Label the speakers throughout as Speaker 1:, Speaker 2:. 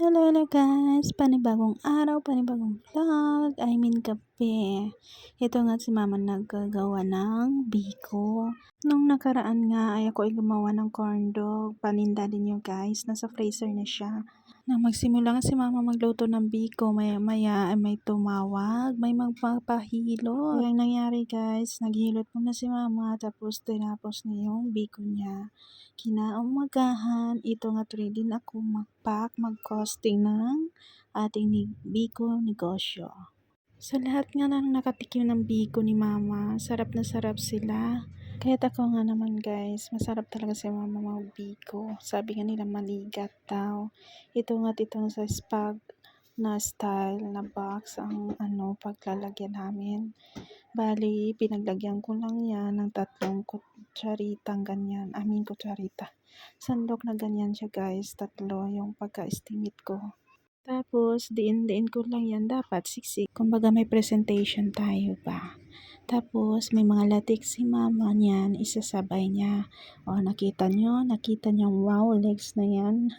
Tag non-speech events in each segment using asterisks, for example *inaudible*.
Speaker 1: Hello, hello guys! Panibagong araw, panibagong vlog. I mean kape. Ito nga si mama naggagawa ng biko. Nung nakaraan nga ay ako ay gumawa ng corn dog. Paninda din yun guys. Nasa freezer na siya. Nang magsimula nga si mama magluto ng biko, maya maya ay may tumawag, may magpapahilo. Kaya ang nangyari guys, naghilot muna si mama tapos tinapos niya yung biko niya. Kinaumagahan, ito nga ready na ako mag-pack, mag-costing ng ating ni- biko negosyo. Sa lahat nga na nakatikim ng biko ni mama, sarap na sarap sila. Kahit ako nga naman guys, masarap talaga si mama magbiko. Sabi nga nila maligat daw. Ito nga itong sa spag na style na box ang ano paglalagyan namin. Bali, pinaglagyan ko lang yan ng tatlong kutsaritang ganyan. I mean kutsarita. Sandok na ganyan siya guys. Tatlo yung pagka-estimate ko. Tapos, diin-diin ko lang yan. Dapat siksik. Kumbaga may presentation tayo pa. Tapos, may mga latik si mama niyan. Isasabay niya. O, nakita nyo? Nakita nyo? Wow, legs na yan.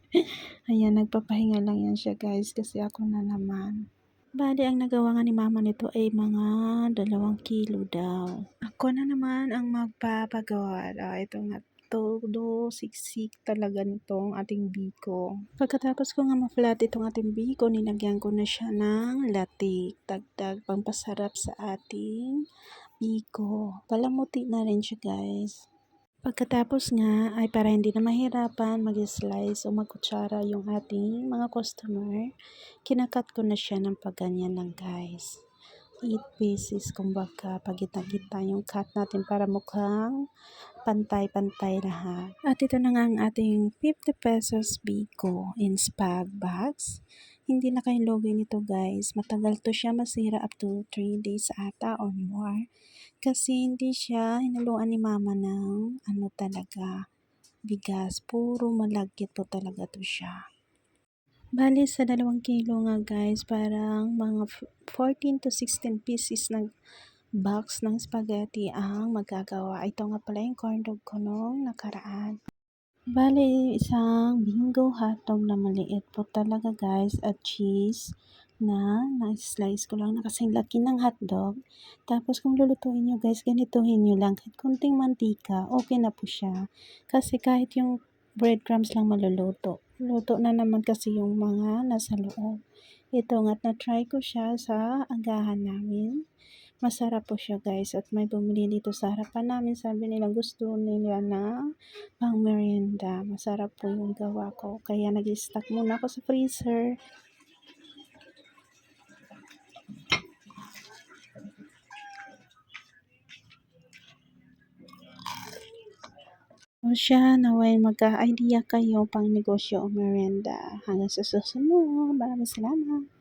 Speaker 1: *laughs* Ayan, nagpapahinga lang yan siya guys. Kasi ako na naman. Bali, ang nagawa nga ni mama nito ay mga dalawang kilo daw. Ako na naman ang magpapagawa. Ah, ito nga todo siksik talaga nitong ating biko. Pagkatapos ko nga ma-flat itong ating biko, nilagyan ko na siya ng latik. Dagdag pampasarap sa ating biko. Palamuti na rin siya guys. Pagkatapos nga ay para hindi na mahirapan mag-slice o magkutsara yung ating mga customer, kinakat ko na siya ng pagganyan lang guys. 8 pieces kumbaga pagita-kita yung cut natin para mukhang pantay-pantay lahat. At ito na nga ang ating 50 pesos biko in spag bags. Hindi na kayo logo nito guys. Matagal to siya masira up to 3 days ata or more. Kasi hindi siya hinaluan ni mama ng ano talaga bigas. Puro malagkit po talaga to siya. Bali sa dalawang kilo nga guys, parang mga 14 to 16 pieces ng box ng spaghetti ang magagawa. Ito nga pala yung corn dog ko nung nakaraan. Bali, isang bingo hotdog na maliit po talaga guys at cheese na na-slice ko lang na kasing laki ng hotdog. Tapos kung lulutuin nyo guys, ganituhin nyo lang. Kahit kunting mantika, okay na po siya. Kasi kahit yung breadcrumbs lang maluluto. Luto na naman kasi yung mga nasa loob. Ito nga, na-try ko siya sa agahan namin. Masarap po siya guys at may bumili dito sa harapan namin. Sabi nila gusto nila na pang merienda. Masarap po yung gawa ko. Kaya nag-stock muna ako sa freezer. O siya, naway magka-idea kayo pang negosyo o merienda. Hanggang sa susunod. Maraming salamat.